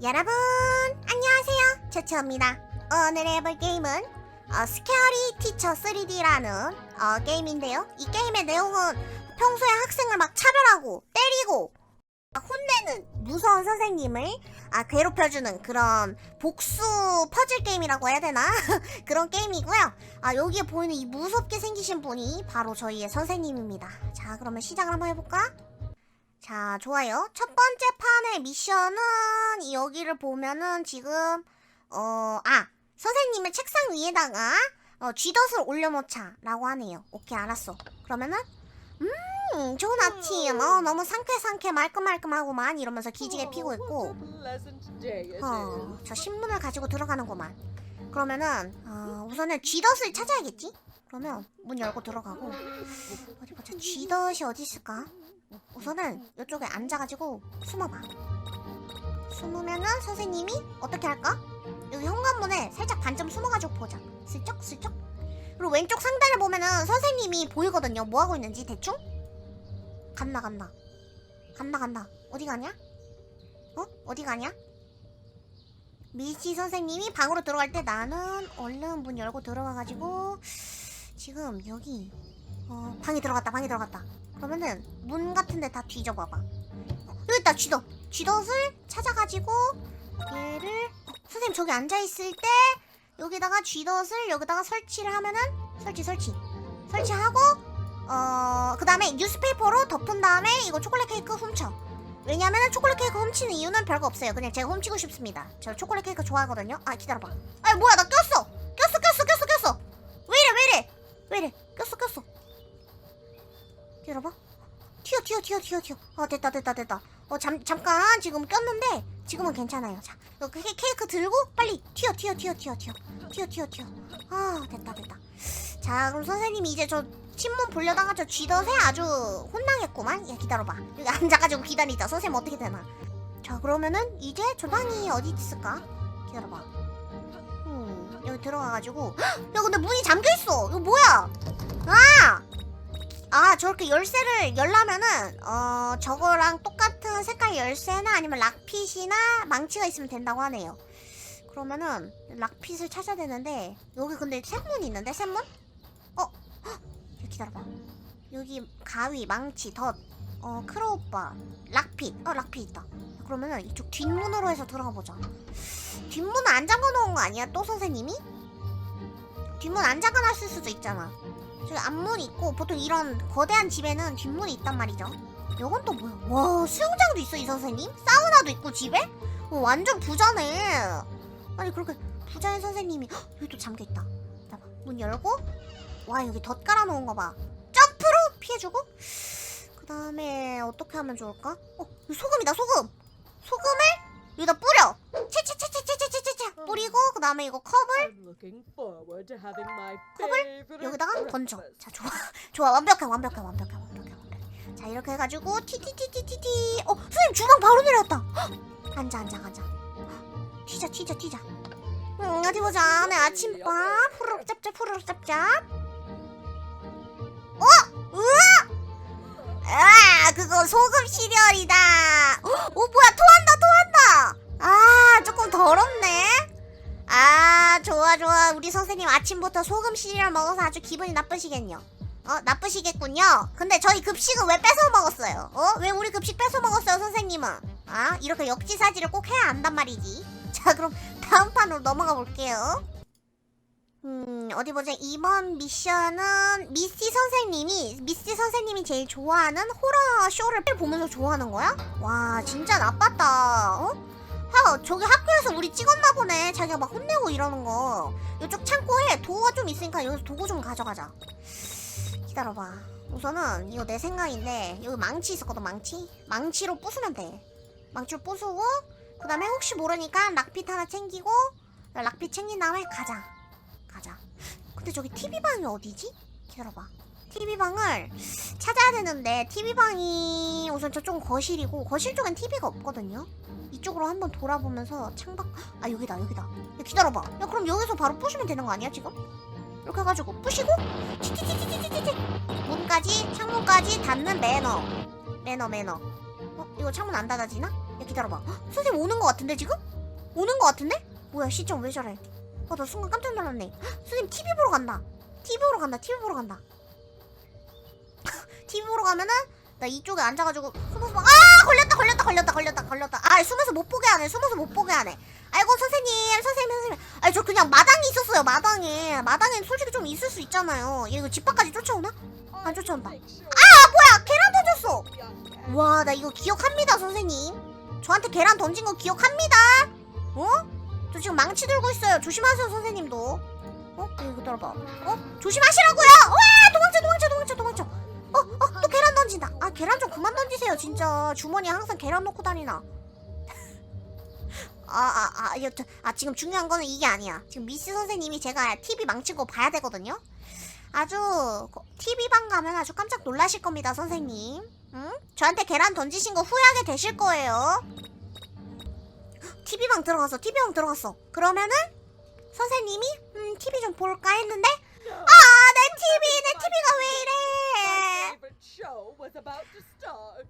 여러분 안녕하세요. 처처입니다. 오늘 해볼 게임은 어, 스케어리 티처 3D라는 어, 게임인데요. 이 게임의 내용은 평소에 학생을 막 차별하고 때리고 아, 혼내는 무서운 선생님을 아, 괴롭혀주는 그런 복수 퍼즐 게임이라고 해야 되나? 그런 게임이고요. 아, 여기에 보이는 이 무섭게 생기신 분이 바로 저희의 선생님입니다. 자 그러면 시작을 한번 해볼까? 자, 좋아요. 첫 번째 판의 미션은 여기를 보면은 지금 어, 아, 선생님의 책상 위에다가 어, 쥐덫을 올려놓자라고 하네요. 오케이, 알았어. 그러면은 음, 좋은 아침. 어, 너무 상쾌상쾌 말끔말끔하고만 이러면서 기지개 피고 있고 어, 저 신문을 가지고 들어가는구만. 그러면은 어, 우선은 쥐덫을 찾아야겠지? 그러면 문 열고 들어가고 어디 보자. 쥐덫이 어디 있을까? 우선은 이쪽에 앉아가지고 숨어봐. 숨으면은 선생님이 어떻게 할까? 여기 현관문에 살짝 반점 숨어가지고 보자. 슬쩍 슬쩍. 그리고 왼쪽 상단을 보면은 선생님이 보이거든요. 뭐 하고 있는지 대충. 간다 간다. 간다 간다. 어디 가냐? 어? 어디 가냐? 미지 선생님이 방으로 들어갈 때 나는 얼른 문 열고 들어가가지고 지금 여기 어, 방에 들어갔다 방에 들어갔다 그러면은 문 같은 데 다 뒤져봐봐. 어, 여기 있다 쥐덫 쥐덫을 찾아가지고 얘를 어, 선생님 저기 앉아있을 때 여기다가 쥐덫을 여기다가 설치를 하면은 설치 설치. 설치하고 어 그 다음에 뉴스페이퍼로 덮은 다음에 이거 초콜릿 케이크 훔쳐. 왜냐면은 초콜릿 케이크 훔치는 이유는 별거 없어요. 그냥 제가 훔치고 싶습니다. 저 초콜릿 케이크 좋아하거든요. 아 기다려봐. 아 뭐야 나 꼈어 열어봐. 튀어, 튀어, 튀어, 튀어, 튀어. 어, 됐다, 됐다, 됐다. 어, 잠, 잠깐 지금 꼈는데 지금은 괜찮아요. 자, 이렇게 케이크 들고 빨리 튀어, 튀어, 튀어, 튀어, 튀어. 튀어, 튀어, 튀어. 아, 됐다, 됐다. 자, 그럼 선생님 이제 저 신문 보려다가 저 쥐덫에 아주 혼나겠구만. 야, 기다려봐. 여기 앉아가지고 기다리자. 선생님 어떻게 되나. 자, 그러면은 이제 조상이 어디 있을까? 기다려봐. 음, 여기 들어가가지고. 헉! 야, 근데 문이 잠겨있어. 이거 뭐야? 아! 아 저렇게 열쇠를 열려면은 어 저거랑 똑같은 색깔 열쇠나 아니면 락핏이나 망치가 있으면 된다고 하네요. 그러면은 락핏을 찾아야 되는데 여기 근데 샘문이 있는데 샘문? 어? 헉! 기다려봐. 여기 가위, 망치, 덫, 어 크로우바, 락핏, 어 락핏 있다. 그러면은 이쪽 뒷문으로 해서 들어가 보자. 뒷문은 안 잠궈 놓은 거 아니야? 또 선생님이? 뒷문 안 잠궈 놨을 수도 있잖아. 저기 앞문 있고 보통 이런 거대한 집에는 뒷문이 있단 말이죠. 이건 또 뭐야? 와 수영장도 있어 이 선생님? 사우나도 있고 집에? 어, 완전 부자네. 아니 그렇게 부자인 선생님이 헉, 여기 또 잠겨 있다. 봐봐 문 열고 와 여기 덧 깔아놓은 거 봐. 점프로 피해주고 그 다음에 어떻게 하면 좋을까? 어 소금이다 소금. 소금을 여기다 뿌려. 그 다음에 이거 컵을 컵을 여기다가 던져. 자, 좋아. 좋아. 완벽해. 완벽해. 완벽해. 완벽해. 완벽해. 자, 이렇게 해 가지고 티티티티티티. 어, 선생님 주방 바로 내려왔다. 헉! 앉아, 앉아, 앉아. 헉! 튀자, 튀자, 튀자. 음, 어디 보자. 내 아침밥. 후루룩 짭짭, 후루룩 짭짭. 어? 으아! 아, 그거 소금 시리얼이다. 어, 어, 뭐야? 토한다, 토한다. 아, 조금 더럽네. 아 좋아 좋아. 우리 선생님 아침부터 소금 시리얼 먹어서 아주 기분이 나쁘시겠요 어 나쁘시겠군요. 근데 저희 급식은 왜 뺏어 먹었어요? 어? 왜 우리 급식 뺏어 먹었어요 선생님은? 아 이렇게 역지사지를 꼭 해야 한단 말이지. 자 그럼 다음 판으로 넘어가 볼게요. 음 어디 보자. 이번 미션은 미스티 선생님이 미스티 선생님이 제일 좋아하는 호러 쇼를 보면서 좋아하는 거야? 와 진짜 나빴다. 어? 하, 저기 학교에서 우리 찍었나 보네. 자기가 막 혼내고 이러는 거. 이쪽 창고에 도구가 좀 있으니까 여기서 도구 좀 가져가자. 기다려봐. 우선은 이거 내 생각인데 여기 망치 있었거든 망치. 망치로 부수면 돼. 망치로 부수고 그 다음에 혹시 모르니까 락핏 하나 챙기고 락핏 챙긴 다음에 가자. 가자. 근데 저기 TV 방이 어디지? 기다려봐. TV 방을 찾아야 되는데 TV 방이 우선 저쪽은 거실이고 거실 쪽엔 TV가 없거든요. 이쪽으로 한번 돌아보면서 창밖 아 여기다 여기다 야 기다려봐 야 그럼 여기서 바로 부시면 되는 거 아니야 지금? 이렇게 해가지고 부시고 문까지 창문까지 닫는 매너 매너 매너 어 이거 창문 안 닫아지나? 야 기다려봐 헉, 선생님 오는 거 같은데 지금? 오는 거 같은데? 뭐야 시점 왜 저래 아나 순간 깜짝 놀랐네 헉, 선생님 TV 보러 간다 TV 보러 간다 TV 보러 간다 보러 가면은 나 이쪽에 앉아가지고 숨어서 아 걸렸다 걸렸다 걸렸다 걸렸다 걸렸다. 아 숨어서 못 보게 하네. 숨어서 못 보게 하네. 아이고 선생님 선생님 선생님. 아니 저 그냥 마당에 있었어요 마당에. 마당엔 솔직히 좀 있을 수 있잖아요. 얘 이거 집 밖까지 쫓아오나? 안 쫓아온다. 아 뭐야! 계란 던졌어! 와 나 이거 기억합니다 선생님. 저한테 계란 던진 거 기억합니다. 어? 저 지금 망치 들고 있어요. 조심하세요 선생님도. 어? 이거 들어봐. 어? 조심하시라고요! 와 도망쳐 도망쳐 도망쳐 도망쳐 어? 어? 또 계란 던진다 아 계란 좀 그만 던지세요 진짜 주머니에 항상 계란 넣고 다니나 아, 아, 아, 여튼, 아, 지금 중요한 거는 이게 아니야. 지금 미스 선생님이 제가 TV 망친 거 봐야 되거든요? 아주, TV방 가면 아주 깜짝 놀라실 겁니다, 선생님. 응? 저한테 계란 던지신 거 후회하게 되실 거예요. TV방 들어갔어, TV방 들어갔어. 그러면은, 선생님이, 음, TV 좀 볼까 했는데, 아, 내 TV, 내 TV가 왜 이래! Show was about to start.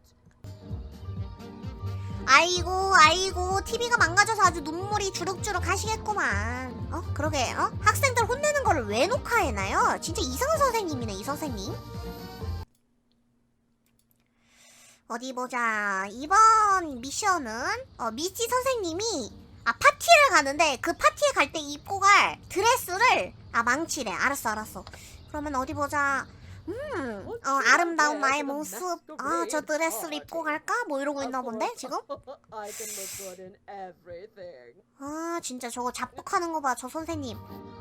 아이고 아이고 TV가 망가져서 아주 눈물이 주룩주룩 하시겠구만. 어 그러게 어? 학생들 혼내는 거를 왜 녹화해놔요? 진짜 이상한 선생님이네 이 선생님. 어디 보자. 이번 미션은 어 미치 선생님이 아 파티를 가는데 그 파티에 갈 때 입고 갈 드레스를 아 망치래. 알았어 알았어. 그러면 어디 보자 음, 어, 아름다운 나의 모습. 아, 저 드레스를 입고 갈까? 뭐 이러고 있나 본데, 지금? In everything. 아, 진짜 저거 잡복하는 거 봐, 저 선생님.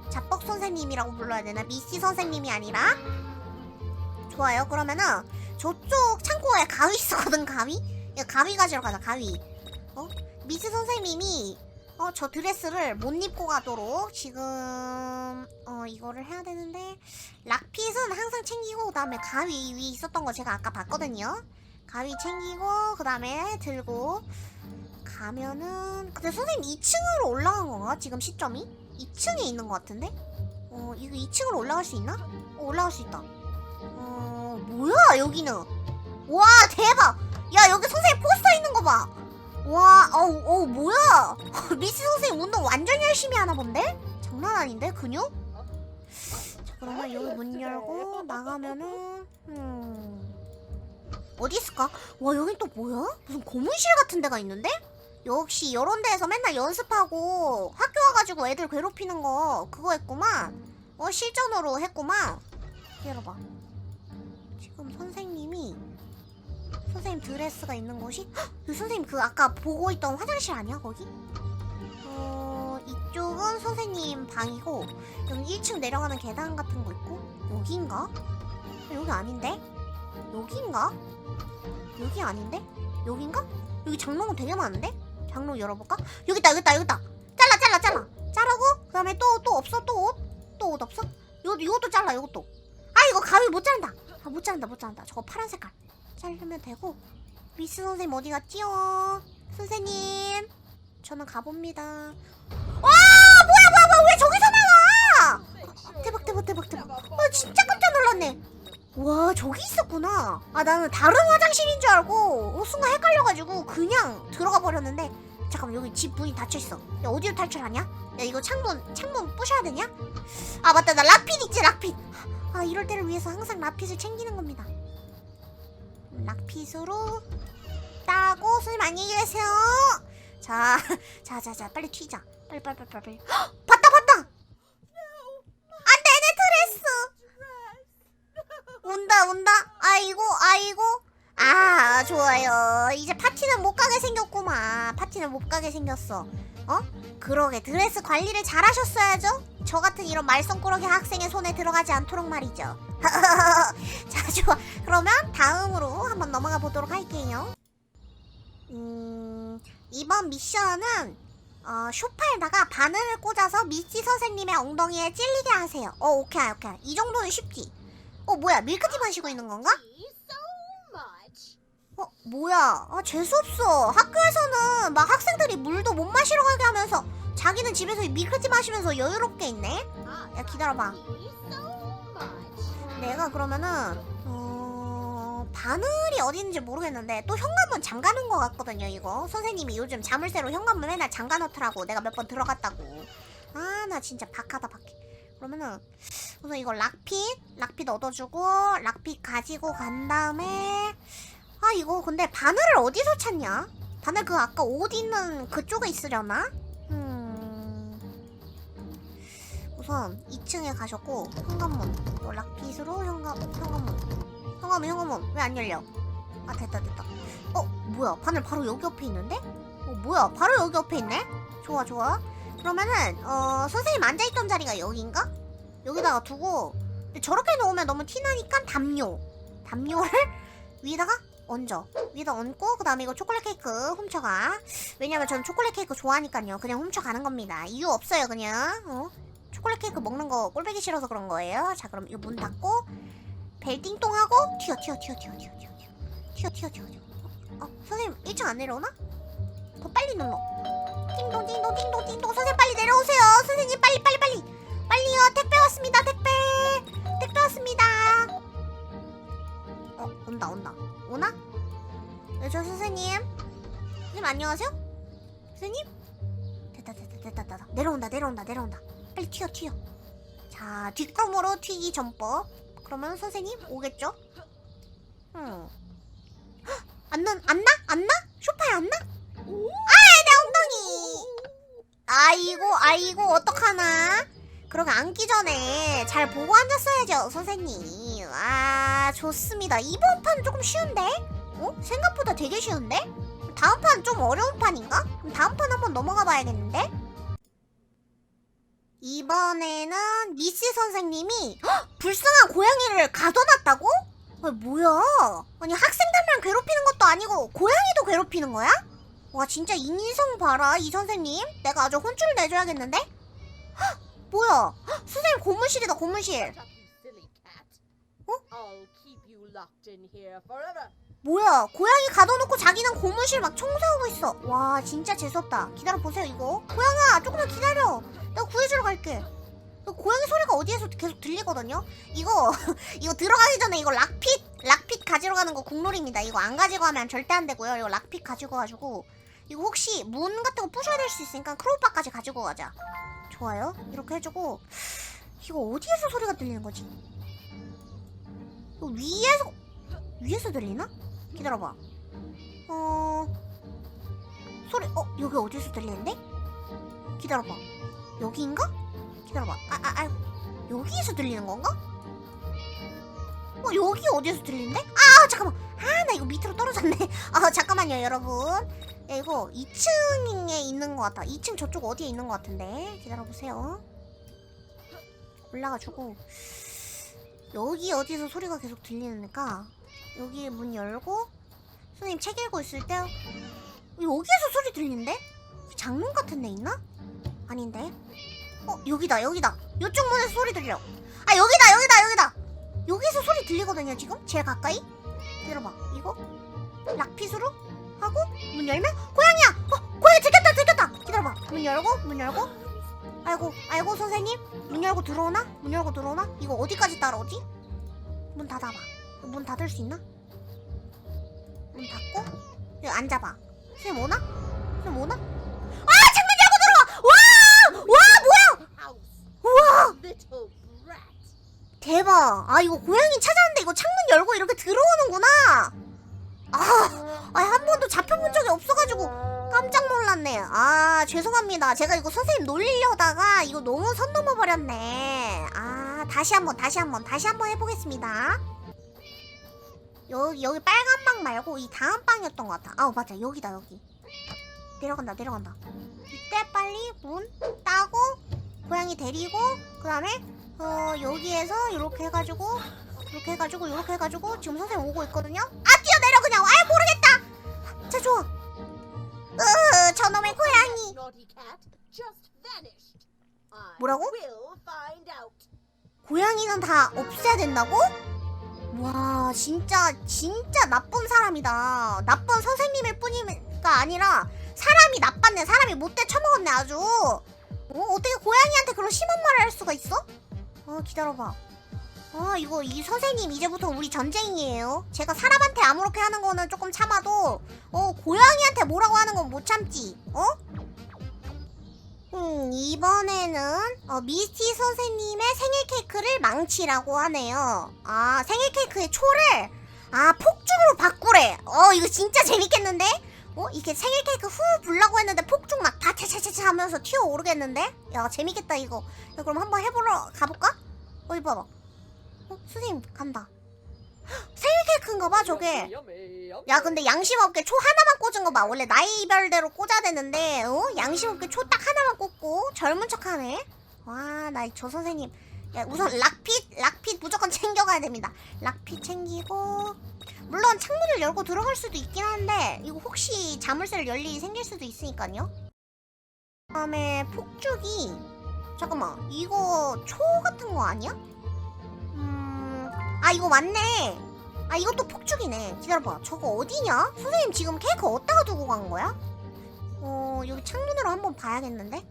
잡복 선생님이라고 불러야 되나? 미씨 선생님이 아니라? 좋아요. 그러면은, 저쪽 창고에 가위 있었거든, 가위? 야, 가위 가지러 가자, 가위. 어? 미스 선생님이, 어, 저 드레스를 못 입고 가도록 지금, 어, 이거를 해야 되는데, 락핏은 항상 챙기고, 그 다음에 가위 위에 있었던 거 제가 아까 봤거든요? 가위 챙기고, 그 다음에 들고, 가면은 근데 선생님 2층으로 올라간 건가? 지금 시점이? 2층에 있는 것 같은데? 어 이거 2층으로 올라갈 수 있나? 어, 올라갈 수 있다 어 뭐야 여기는 와 대박 야 여기 선생님 포스터 있는 거 봐 와 어우 어우 뭐야 미스 선생님 운동 완전 열심히 하나 본데? 장난 아닌데 근육? 자 그러면 여기 문 열고 나가면은 음 어디 있을까? 와 여긴 또 뭐야? 무슨 고문실 같은 데가 있는데? 역시 이런 데에서 맨날 연습하고 학교 와가지고 애들 괴롭히는 거 그거 했구만 어 실전으로 했구만 기다려봐 지금 선생님이 선생님 드레스가 있는 곳이 헉! 그 선생님 그 아까 보고 있던 화장실 아니야 거기? 어 이쪽은 선생님 방이고 여기 1층 내려가는 계단 같은 거 있고 여기인가? 여기 아닌데? 여기인가? 여기 아닌데? 여긴가? 여기 장롱은 되게 많은데? 장롱 열어볼까? 여기 있다 여기 있다 여기 있다 잘라 잘라 잘라 자르고 그 다음에 또 또 없어 또 옷? 또 옷 없어? 요, 이것도 잘라 이것도 아 이거 가위 못 자른다 아 못 자른다 못 자른다 저거 파란 색깔 자르면 되고 미스 선생님 어디 갔지요? 선생님 저는 가봅니다. 와 뭐야 뭐야 뭐야 왜 저기서 나와? 대박 대박 대박 대박. 아 진짜 깜짝 놀랐네. 와 저기 있었구나. 아 나는 다른 화장실인 줄 알고 어, 순간 헷갈려가지고 그냥 들어가 버렸는데 잠깐만 여기 집 문이 닫혀있어. 야 어디로 탈출하냐? 야 이거 창문 창문 부셔야 되냐? 아 맞다 나 라핏 있지 라핏. 아 이럴 때를 위해서 항상 라핏을 챙기는 겁니다 라핏으로 따고 선생님 안녕히 계세요. 자 자 자 자 빨리 튀자. 빨리 빨리 빨리 빨리. 헉, 봤다 봤다! 안돼 내 드레스! 온다 온다. 아이고 아이고. 아 좋아요. 이제 파티는 못 가게 생겼구만. 파티는 못 가게 생겼어. 어? 그러게 드레스 관리를 잘 하셨어야죠 저 같은 이런 말썽꾸러기 학생의 손에 들어가지 않도록 말이죠. 자 좋아. 그러면 다음으로 한번 넘어가 보도록 할게요. 음 이번 미션은 어, 쇼파에다가 바늘을 꽂아서 미치 선생님의 엉덩이에 찔리게 하세요. 어 오케이 오케이. 이 정도는 쉽지. 어 뭐야? 밀크티 마시고 있는 건가? 어 뭐야? 아 재수없어. 학교에서는 막 학생들이 물도 못 마시러 가게 하면서 자기는 집에서 밀크티 마시면서 여유롭게 있네? 야 기다려봐. 내가 그러면은 어 바늘이 어디 있는지 모르겠는데 또 현관문 잠가놓은 것 같거든요 이거. 선생님이 요즘 자물쇠로 현관문 맨날 잠가놓더라고. 내가 몇 번 들어갔다고. 아 나 진짜 박하다 박해. 그러면은 우선 이거 락핏 락핏 얻어주고 락핏 가지고 간 다음에 아 이거 근데 바늘을 어디서 찾냐? 바늘 그 아까 옷 있는 그쪽에 있으려나 우선 2층에 가셨고 현관문 요 락핏으로 현관 현관문. 현관문 현관문. 왜 안 열려? 아 됐다 됐다. 어 뭐야? 바늘 바로 여기 옆에 있는데? 어 뭐야? 바로 여기 옆에 있네? 좋아 좋아. 그러면은 어 선생님 앉아있던 자리가 여기인가? 여기다가 두고 근데 저렇게 놓으면 너무 티나니까 담요. 담요를 위에다가 얹어. 위에다 얹고 그 다음에 이거 초콜릿 케이크 훔쳐가. 왜냐면 저는 초콜릿 케이크 좋아하니까요. 그냥 훔쳐가는 겁니다. 이유 없어요 그냥. 어? 초콜릿 케이크 먹는 거 꼴보기 싫어서 그런 거예요. 자 그럼 이거 문 닫고 벨 띵동하고 튀어 튀어 튀어 튀어 튀어 튀어 튀어. 튀어 튀어 튀어 어. 선생님 1층 안 내려오나? 더 빨리 눌러. 띵동 띵동 띵동 띵동. 선생님 빨리 내려오세요. 선생님 빨리 빨리 빨리. 빨리요 택배 왔습니다 택배. 택배 왔습니다. 어 온다 온다. 오나? 네, 저 선생님. 선생님 안녕하세요? 선생님? 됐다 됐다 됐다 됐다. 내려온다 내려온다 내려온다 빨리 튀어 튀어 자 뒷검으로 튀기 전법 그러면 선생님 오겠죠? 음. 헉, 안 나, 안 나? 안 나? 쇼파에 안 나? 아이, 내 엉덩이! 아이고, 아이고, 어떡하나? 그러게 앉기 전에 잘 보고 앉았어야죠, 선생님. 아, 좋습니다. 이번 판 조금 쉬운데? 어? 생각보다 되게 쉬운데? 다음 판 좀 어려운 판인가? 그럼 다음 판 한번 넘어가 봐야겠는데? 이번에는 미스 선생님이 헉, 불쌍한 고양이를 가둬놨다고? 아, 뭐야? 아니 학생들만 괴롭히는 것도 아니고 고양이도 괴롭히는 거야? 와 진짜 인성 봐라 이 선생님 내가 아주 혼쭐 내줘야겠는데? 헉, 뭐야? 헉, 선생님 고문실이다 고문실 Shut 뭐야 고양이 가둬놓고 자기는 고문실 막 청소하고 있어. 와 진짜 재수없다. 기다려보세요 이거. 고양아 조금만 기다려. 내가 구해주러 갈게. 그 고양이 소리가 어디에서 계속 들리거든요? 이거 이거 들어가기 전에 이거 락핏 락핏 가지러 가는 거 국룰입니다. 이거 안 가지고 가면 절대 안 되고요. 이거 락핏 가지고 가지고. 이거 혹시 문 같은 거 부셔야 될 수 있으니까 크로우바까지 가지고 가자. 좋아요. 이렇게 해주고. 이거 어디에서 소리가 들리는 거지? 이거 위에서 위에서 들리나? 기다려봐. 어 소리 어 여기 어디서 들리는데? 기다려봐. 여기인가? 기다려봐. 아 아 아, 여기에서 들리는 건가? 어 여기 어디에서 들리는데? 아 잠깐만. 아 나 이거 밑으로 떨어졌네. 아 잠깐만요 여러분. 야, 이거 2층에 있는 것 같아. 2층 저쪽 어디에 있는 것 같은데. 기다려보세요. 올라가지고 여기 어디서 소리가 계속 들리니까 여기 문 열고 선생님 책 읽고 있을 때 여기에서 소리 들리는데? 장롱 같은 데 있나? 아닌데? 어 여기다 여기다. 이쪽 문에서 소리 들려. 아 여기다 여기다 여기다. 여기서 소리 들리거든요 지금? 제일 가까이? 들어봐. 이거? 락핏으로? 하고 문 열면 고양이야! 어 고양이 들켰다 들켰다! 기다려봐. 문 열고 문 열고. 아이고 아이고 선생님. 문 열고 들어오나? 문 열고 들어오나? 이거 어디까지 따라오지? 문 닫아봐 문 닫을 수 있나 문 닫고 여기 앉아봐 선생님 오나 선생님 오나 아 창문 열고 들어와 와 와 뭐야 House, 우와. 대박 아 이거 고양이 찾았는데 이거 창문 열고 이렇게 들어오는구나 아, 아, 한 번도 잡혀본 적이 없어가지고 깜짝 놀랐네. 아, 죄송합니다. 제가 이거 선생님 놀리려다가 이거 너무 선 넘어버렸네. 아, 다시 한 번, 다시 한 번, 다시 한번 해보겠습니다. 여기, 여기 빨간 방 말고 이 다음 방이었던 것 같아. 아, 맞아. 여기다, 여기. 내려간다, 내려간다. 이때 빨리 문 따고, 고양이 데리고, 그 다음에, 어, 여기에서 이렇게 해가지고, 이렇게 해가지고, 이렇게 해가지고, 지금 선생님 오고 있거든요? 아, 뛰어내려, 그냥! 아, 모르겠다! 자, 좋아. 으, 저놈의 고양이. 뭐라고? 고양이는 다 없애야 된다고? 와 진짜 진짜 나쁜 사람이다 나쁜 선생님일 뿐이가 아니라 사람이 나빴네 사람이 못돼 처먹었네 아주 어? 어떻게 고양이한테 그런 심한 말을 할 수가 있어? 어 기다려봐 어아 이거 이 선생님 이제부터 우리 전쟁이에요. 제가 사람한테 아무렇게 하는 거는 조금 참아도 어 고양이한테 뭐라고 하는 건 못 참지. 어? 음 이번에는 어, 미스티 선생님의 생일 케이크를 망치라고 하네요. 아 생일 케이크의 초를 아 폭죽으로 바꾸래. 어 이거 진짜 재밌겠는데? 어 이게 생일 케이크 후 불라고 했는데 폭죽 막 다차차차차 하면서 튀어 오르겠는데? 야 재밌겠다 이거. 야, 그럼 한번 해보러 가볼까? 어이 봐봐. 어 선생님 간다. 헉, 생일 케이크인가 봐 저게. 야 근데 양심 없게 초 하나만 꽂은 거 봐. 원래 나이별대로 꽂아야 되는데 어? 양심 없게 초 딱 하나만 꽂고 젊은 척하네. 와 나 저 선생님. 야 우선 락핏 락핏 무조건 챙겨가야 됩니다. 락핏 챙기고 물론 창문을 열고 들어갈 수도 있긴 한데 이거 혹시 자물쇠를 열 일이 생길 수도 있으니까요. 그 다음에 폭죽이 잠깐만 이거 초 같은 거 아니야? 음아 이거 맞네. 아 이것도 폭죽이네. 기다려봐. 저거 어디냐? 선생님 지금 케이크 어디다가 두고 간 거야? 어 여기 창문으로 한번 봐야겠는데?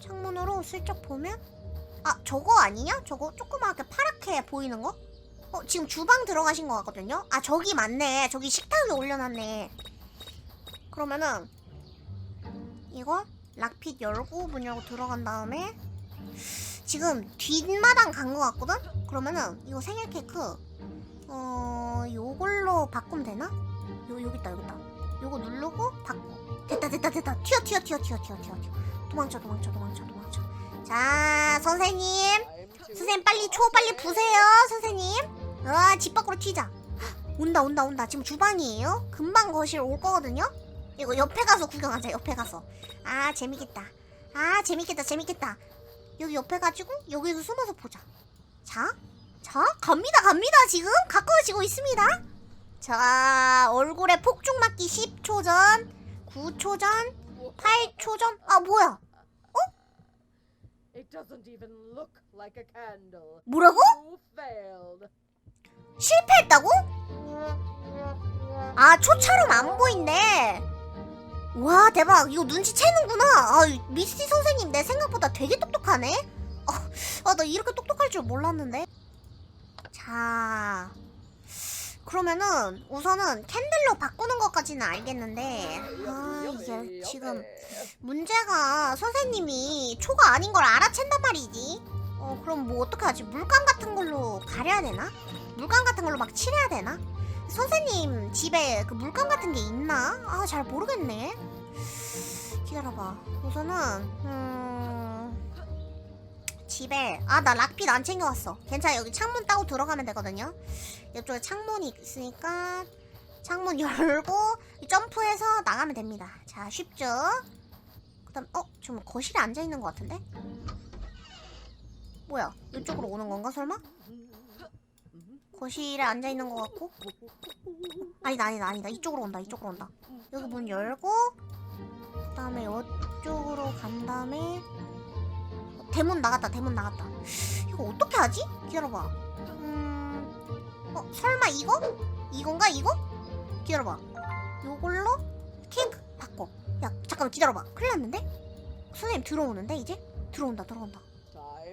창문으로 슬쩍 보면 아 저거 아니냐? 저거 조그맣게 파랗게 보이는 거? 어 지금 주방 들어가신 것 같거든요? 아 저기 맞네. 저기 식탁 위에 올려놨네. 그러면은 이거 락핏 열고 문 열고 들어간 다음에 지금 뒷마당 간것 같거든? 그러면은 이거 생일 케이크 어 요걸로 바꾸면 되나? 요 여기 있다 여기 있다. 요거 누르고 바꿔. 됐다 됐다 됐다. 튀어 튀어 튀어 튀어 튀어 튀어. 도망쳐 도망쳐 도망쳐 도망쳐. 자 선생님 선생님 빨리 초 빨리 부세요 선생님. 아집 밖으로 튀자. 헉, 온다 온다 온다. 지금 주방이에요. 금방 거실 올 거거든요. 이거 옆에 가서 구경하자 옆에 가서. 아 재밌겠다. 아 재밌겠다 재밌겠다. 여기 옆에 가지고 여기서 숨어서 보자. 자 자, 갑니다, 갑니다. 지금 가까워지고 있습니다. 자, 얼굴에 폭죽 맞기 10초 전, 9초 전, 8초 전. 아, 뭐야? It doesn't even look like a candle. 뭐라고? You failed. 실패했다고? 아, 초처럼 안 보인대. 와, 대박. 이거 눈치채는구나. 아, 이 미스티 선생님 내 생각보다 되게 똑똑하네. 아, 아, 나 이렇게 똑똑할 줄 몰랐는데. 자, 그러면은 우선은 캔들로 바꾸는 것까지는 알겠는데, 아, 이게 지금 문제가 선생님이 초가 아닌 걸 알아챈단 말이지. 어, 그럼 뭐 어떻게 하지? 물감 같은 걸로 가려야 되나? 물감 같은 걸로 막 칠해야 되나? 선생님 집에 그 물감 같은 게 있나? 아, 잘 모르겠네. 기다려봐. 우선은, 음, 집에, 아, 나 락핏 안 챙겨왔어. 괜찮아. 여기 창문 따고 들어가면 되거든요. 이쪽에 창문이 있으니까, 창문 열고, 점프해서 나가면 됩니다. 자, 쉽죠? 그 다음, 어? 지금 거실에 앉아 있는 것 같은데? 뭐야? 이쪽으로 오는 건가, 설마? 거실에 앉아 있는 것 같고? 아니다, 아니다, 아니다. 이쪽으로 온다, 이쪽으로 온다. 여기 문 열고, 그 다음에 이쪽으로 간 다음에, 어, 대문 나갔다, 대문 나갔다. 이거 어떻게 하지? 기다려봐. 음, 어, 설마 이거? 이건가, 이거? 기다려봐. 요걸로 케이크 바꿔. 야, 잠깐만 기다려봐. 큰일 났는데? 선생님 들어오는데, 이제? 들어온다, 들어온다.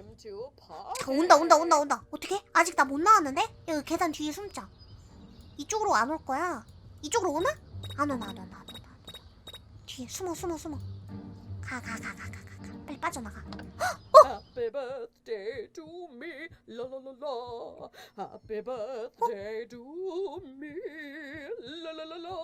Party. 잠깐 온다 온다 온다 온다. 어떻게? 아직 나 못 나왔는데? 여기 계단 뒤에 숨자. 이쪽으로 안 올 거야. 이쪽으로 오나? 안 오나 안 오나 안 오나 안 오나. 뒤에 숨어 숨어 숨어. 가 가 가 가 가가 빨리 빠져나가. Happy birthday to me, la la la la. Happy birthday to me, la la la la.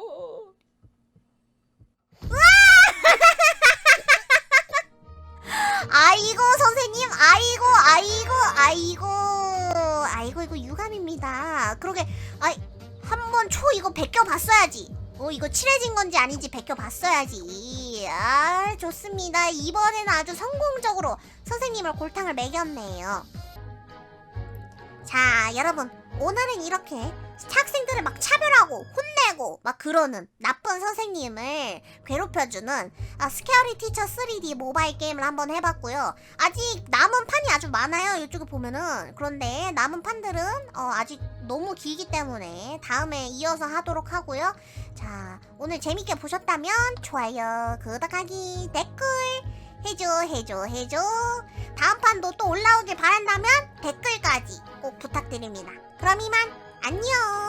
아이고 아이고 이거 유감입니다. 그러게 아이 한번 초 이거 베껴 봤어야지. 어 이거 칠해진 건지 아닌지 베껴 봤어야지. 아 좋습니다. 이번에는 아주 성공적으로 선생님을 골탕을 먹였네요. 자 여러분 오늘은 이렇게 학생들을 막 차별하고 혼내고 막 그러는 나쁜 선생님을 괴롭혀주는 아, 스케어리 티처 3D 모바일 게임을 한번 해봤고요. 아직 남은 판이 아주 많아요. 이쪽에 보면은. 그런데 남은 판들은 어, 아직 너무 길기 때문에 다음에 이어서 하도록 하고요. 자, 오늘 재밌게 보셨다면 좋아요, 구독하기, 댓글 해줘, 해줘, 해줘. 다음 판도 또 올라오길 바란다면 댓글까지 꼭 부탁드립니다. 그럼 이만 안녕.